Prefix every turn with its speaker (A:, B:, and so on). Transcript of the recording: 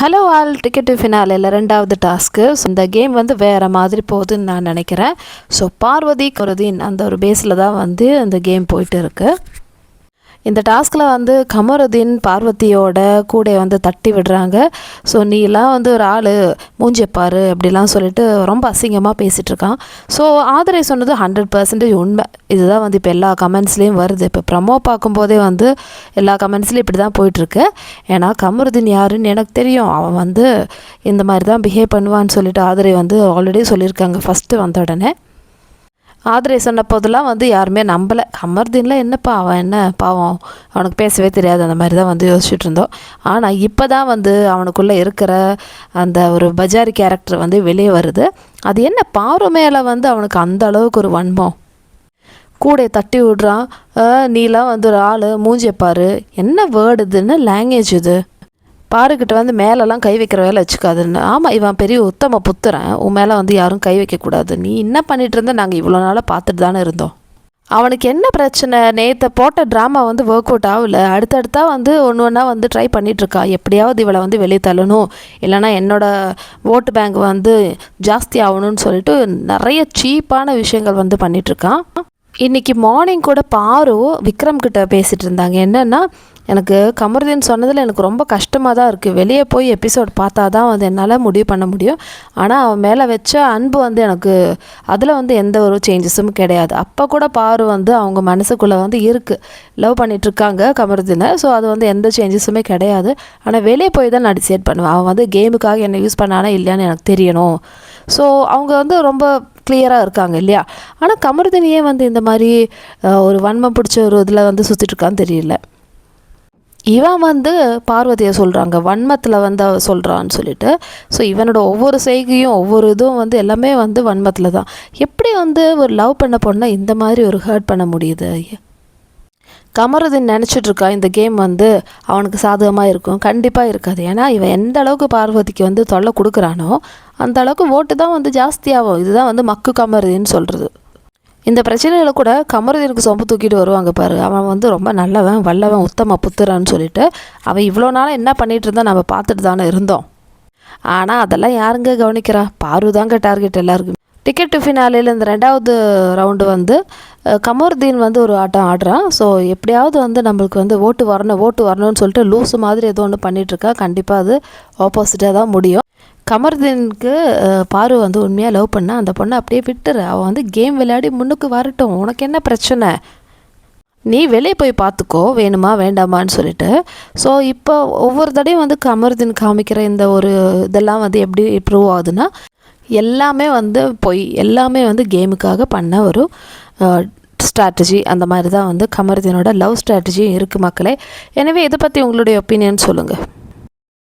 A: Hello all ticket ஃபினாலில் ரெண்டாவது task so இந்த game வந்து வேறு மாதிரி போகுதுன்னு நான் நினைக்கிறேன். ஸோ பார்வதி கருதீன் அந்த ஒரு பேஸில் தான் வந்து அந்த கேம் போயிட்டு இருக்குது இந்த டாஸ்கில் வந்து கமருதீன் பார்வதியோட கூட வந்து தட்டி விடுறாங்க. ஸோ நீலாம் வந்து ஒரு ஆள் மூஞ்சப்பார் அப்படிலாம் சொல்லிட்டு ரொம்ப அசிங்கமாக பேசிகிட்டு இருக்கான். ஸோ ஆதரை சொன்னது ஹண்ட்ரட் பர்சன்டேஜ் உண்மை. இதுதான் வந்து இப்போ எல்லா கமெண்ட்ஸ்லேயும் வருது. இப்போ ப்ரமோ பார்க்கும்போதே வந்து எல்லா கமெண்ட்ஸ்லேயும் இப்படி தான் போயிட்டுருக்கு. ஏன்னா கமருதீன் யாருன்னு எனக்கு தெரியும். அவன் வந்து இந்த மாதிரி தான் பிஹேவ் பண்ணுவான்னு சொல்லிட்டு ஆதரை வந்து ஆல்ரெடி சொல்லியிருக்காங்க ஃபஸ்ட்டு வந்த உடனே. ஆதரை சொன்ன போதெல்லாம் வந்து யாருமே நம்பலை. கமர்தீன்ல என்னப்பா அவன் என்ன பாவம்? அவனுக்கு பேசவே தெரியாது அந்த மாதிரி தான் வந்து யோசிச்சுட்டு இருந்தோம். ஆனால் இப்போ தான் வந்து அவனுக்குள்ளே இருக்கிற அந்த ஒரு பஜாரி கேரக்டர் வந்து வெளியே வருது. அது என்ன பாரு மேலே வந்து அவனுக்கு அந்த அளவுக்கு ஒரு வன்மம்? கூடையை தட்டி விடுறான். நீலாம் வந்து ஒரு ஆள் மூஞ்சியை என்ன வேர்டு இதுன்னு லாங்குவேஜ் இது? பாருக்கிட்ட வந்து மேலெல்லாம் கை வைக்கிற வேலை வச்சுக்காதுன்னு. ஆமாம் இவன் பெரிய உத்தம புத்துறேன் உன் மேலே வந்து யாரும் கை வைக்கக்கூடாது. நீ என்ன பண்ணிட்டு இருந்த? நாங்கள் இவ்வளோ நாளாக பார்த்துட்டு தானே இருந்தோம். அவனுக்கு என்ன பிரச்சனை? நேற்று போட்ட ட்ராமா வந்து ஒர்க் அவுட் ஆகல. அடுத்தடுத்தா வந்து ஒன்று ஒன்றா வந்து ட்ரை பண்ணிகிட்ருக்கா எப்படியாவது இவளை வந்து வெளியே தள்ளணும். இல்லைனா என்னோடய ஓட்டு பேங்க் வந்து ஜாஸ்தி ஆகணும்னு சொல்லிட்டு நிறைய சீப்பான விஷயங்கள் வந்து பண்ணிகிட்ருக்கான் இன்றைக்கி மார்னிங் கூட பாரு விக்ரம் கிட்ட பேசிகிட்டு இருந்தாங்க. என்னென்னா எனக்கு கமருதீன் சொன்னதில் எனக்கு ரொம்ப கஷ்டமாக தான் இருக்குது வெளியே போய் எபிசோட் பார்த்தா தான் வந்து என்னால் முடிவு பண்ண முடியும். ஆனால் அவன் மேலே வச்ச அன்பு வந்து எனக்கு அதில் வந்து எந்த ஒரு சேஞ்சஸும் கிடையாது. அப்போ கூட பாரு வந்து அவங்க மனசுக்குள்ளே வந்து இருக்குது லவ் பண்ணிகிட்ருக்காங்க கமருதீனை. ஸோ அது வந்து எந்த சேஞ்சஸுமே கிடையாது. ஆனால் வெளியே போய் தான் நான் டிசைட் பண்ணுவேன். அவன் வந்து கேமுக்காக என்ன யூஸ் பண்ணானா இல்லையான்னு எனக்கு தெரியணும். ஸோ அவங்க வந்து ரொம்ப கிளியராக இருக்காங்க இல்லையா? ஆனால் கமருதீனியே வந்து இந்த மாதிரி ஒரு வன்மம் பிடிச்ச ஒரு இதில் வந்து சுற்றிட்டு இருக்கான்னு தெரியல. இவன் வந்து பார்வதியை சொல்கிறாங்க வன்மத்தில் வந்து அவ சொல்கிறான்னு சொல்லிட்டு. ஸோ இவனோட ஒவ்வொரு செய்கையும் ஒவ்வொரு இதுவும் வந்து எல்லாமே வந்து வன்மத்தில் தான். எப்படி வந்து ஒரு லவ் பண்ண பொண்ணை இந்த மாதிரி ஒரு ஹர்ட் பண்ண முடியுது கமருதீன் நினச்சிட்டு இந்த கேம் வந்து அவனுக்கு சாதகமாக இருக்கும். கண்டிப்பாக இருக்காது. ஏன்னா இவன் எந்த அளவுக்கு பார்வதிக்கு வந்து தொல்லை கொடுக்குறானோ அந்த அளவுக்கு ஓட்டு தான் வந்து ஜாஸ்தியாகும் இதுதான் வந்து மக்கு கமருதின்னு சொல்கிறது இந்த பிரச்சனையில் கூட கமருதீனுக்கு சொம்பு தூக்கிட்டு வருவாங்க பாரு. அவன் வந்து ரொம்ப நல்லவன் வல்லவன் உத்தம புத்திரான்னு சொல்லிட்டு அவன் இவ்வளோ நாளாக என்ன பண்ணிட்டு இருந்தா நம்ம பார்த்துட்டு தானே இருந்தோம். ஆனால் அதெல்லாம் யாருங்க கவனிக்கிறா? பாரு தாங்க டார்கெட் எல்லாருக்கும். டிக்கெட் ஃபினாலில் இந்த ரெண்டாவது ரவுண்டு வந்து கமருதீன் வந்து ஒரு ஆட்டம் ஆடுறான். ஸோ எப்படியாவது வந்து நம்மளுக்கு வந்து ஓட்டு வரணும் ஓட்டு வரணும்னு சொல்லிட்டு லூஸு மாதிரி ஏதோ ஒன்று பண்ணிகிட்ருக்கா கண்டிப்பாக அது ஆப்போசிட்டாக தான் முடியும். கமர்தீனுக்கு பாரு வந்து உண்மையாக லவ் பண்ணா அந்த பொண்ணை அப்படியே விட்டுரு. அவன் வந்து கேம் விளையாடி முன்னுக்கு வரட்டும். உனக்கு என்ன பிரச்சனை? நீ வெளியே போய் பார்த்துக்கோ. வேணுமா வேண்டாமான்னு சொல்லிட்டு. ஸோ இப்போ ஒவ்வொரு தடையும் வந்து கமருதீன் காமிக்கிற இந்த ஒரு இதெல்லாம் வந்து எப்படி ப்ரூவ் ஆகுதுன்னா எல்லாமே வந்து பொய். எல்லாமே வந்து கேமுக்காக பண்ண ஒரு ஸ்ட்ராட்டஜி அந்த மாதிரி தான் வந்து கமருதீனோட லவ் ஸ்ட்ராட்டஜியும் இருக்குது மக்களே. எனவே இதை பற்றி உங்களுடைய ஒப்பீனியன் சொல்லுங்கள்